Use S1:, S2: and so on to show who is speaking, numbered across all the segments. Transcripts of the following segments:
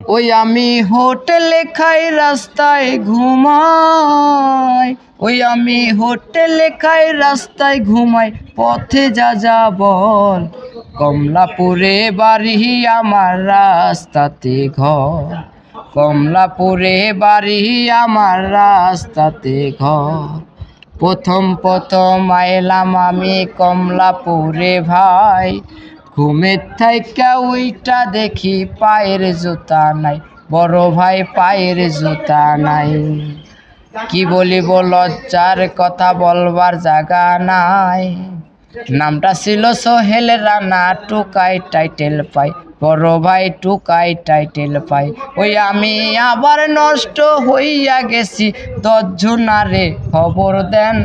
S1: ওই আমি হোটেলে খাই, রাস্তায় ঘুমাই। ওই আমি হোটেলে খাই, রাস্তায় ঘুমাই, পথে যা যা বল। কমলাপুরে বাড়ি, আমার রাস্তাতে ঘর। কমলাপুরে বাড়ি, আমার রাস্তাতে ঘর। প্রথম প্রথম আইলাম আমি কমলাপুরে ভাই। ঘুমের থাইকা ওইটা দেখি পায়ের জুতা নাই, বড় ভাই পায়ের জুতা নাই। কি বলিব লজ্জার কথা বলবার জায়গা নাই। নামটা ছিল সোহেল রানা, টুকাই টাইটেল পাই, বড় ভাই টুকাই টাইটেল পাই। ওই আমি আবার নষ্ট হইয়া গেছি দশজনারে খবর দেন।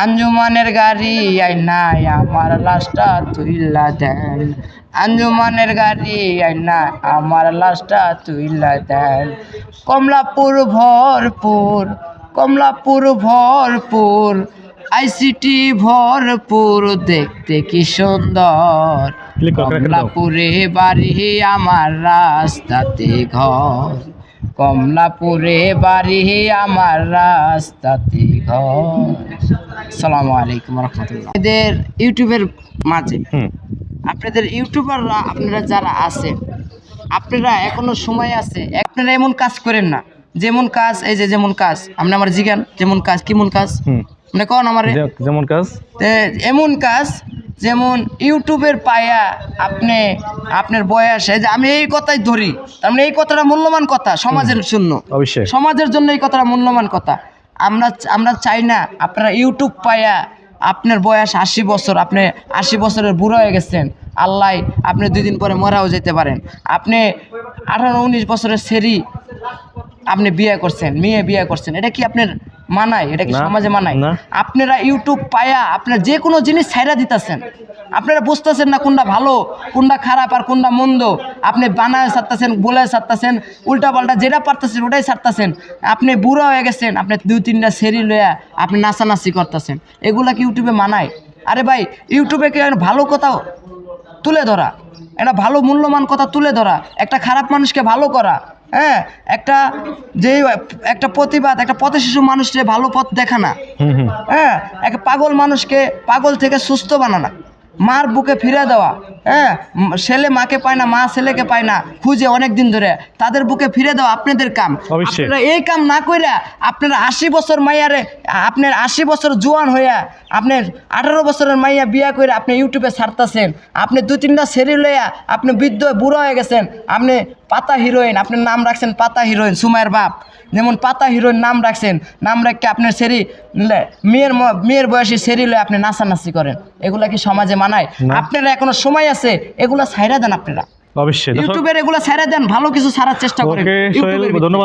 S1: আঞ্জুমানের গাড়ি আই নাই আমার লাশটা তুইলা দেন। আঞ্জুমানের গাড়ি আই না আমার লাশটা তুইলা দেন। কমলাপুর ভরপুর কমলাপুর ভরপুর আইসিটি ভরপুর দেখতে কি সুন্দর। কমলাপুরে বাড়ি আমার রাস্তাতে ঘর। কমলাপুরে বাড়ি আমার রাস্তাতে ঘর। সালামু আলাইকুম রহমতুল্লাহ। এদের ইউটিউবের মাঝে আপনাদের ইউটিউবাররা আপনারা যারা আপনারা এখনও সময় আছে আপনারা এমন কাজ করেন না। যেমন কাজ এই যে যেমন কাজ আপনি আমার জিজ্ঞান যেমন কাজ কেমন কাজ? মানে কন আমার
S2: যেমন কাজ।
S1: এমন কাজ যেমন ইউটিউবের পায়া আপনি আপনার বয়স এই যে আমি এই কথাই ধরি। তার মানে এই কথাটা মূল্যবান কথা সমাজের জন্য।
S2: অবশ্যই।
S1: সমাজের জন্য এই কথাটা মূল্যবান কথা। আমরা আমরা চাই না, আপনারা ইউটিউব পায়া আপনার বয়স আশি বছর, আপনি আশি বছরের বুড়ো হয়ে গেছেন, আল্লাহ আপনি দুই দিন পরে মরাও যেতে পারেন। আপনি আঠারো, উনিশ বছরের সেরি আপনি বিয়ে করছেন মেয়ে বিয়ে করছেন এটা কি আপনার মানায়? এটা কি সমাজে মানায়? আপনারা ইউটিউব পায়া আপনার যে কোনো জিনিস ছাইরা দিতেছেন। আপনারা বুঝতেছেন না কোনটা ভালো কোনটা খারাপ আর কোনটা মন্দ। আপনি বানায় ছাড়তেছেন বলে ছাড়তেছেন উল্টা পাল্টা যেটা পারতেছেন ওটাই ছাড়তেছেন। আপনি বুড়া হয়ে গেছেন আপনি দুই তিনটা সেরি লইয়া আপনি নাচানাচি করতেছেন। এগুলা কি ইউটিউবে মানায়? আরে ভাই ইউটিউবে কি ভালো কথা তুলে ধরা? একটা ভালো মূল্যবান কথা তুলে ধরা? একটা খারাপ মানুষকে ভালো করা? হ্যাঁ একটা যে একটা প্রতিবাদ একটা পথ শিশু মানুষকে ভালো পথ দেখানা
S2: হুম হুম।
S1: হ্যাঁ এক পাগল মানুষকে পাগল থেকে সুস্থ বানানা মার বুকে ফিরে দেওয়া হ্যাঁ ছেলে মাকে পায় না মা ছেলেকে পায় না খুঁজে অনেক দিন ধরে তাদের বুকে ফিরে দেওয়া আপনাদের কাম। আপনারা এই কাম না কইরা আপনার আশি বছর মাইয়ারে আপনার আশি বছর জোয়ান হইয়া আপনার আঠারো বছরের মাইয়া বিয়া করে আপনি ইউটিউবে ছাড়তেছেন আপনি দু তিনটা সেরি লইয়া আপনি বৃদ্ধ বুড়ো হয়ে গেছেন আপনি পাতা হিরোইন আপনার নাম রাখছেন পাতা হিরোইন সুমায়ের বাপ। যেমন পাতা হিরোইন নাম রাখছেন নাম রাখকে আপনার সেরি মেয়ের মেয়ের বয়সী সেরি লয়ে আপনি নাচানাচি করেন। এগুলা কি সমাজে মানায়। আপনারা এখনও সময় আছে এগুলা ছাইরা দেন আপনারা।
S2: অবশ্যই।
S1: ইউটিউবের এগুলা ছাইরা দেন ভালো কিছু ছাড়ার চেষ্টা করেন। ইউটিউবের
S2: ধন্যবাদ।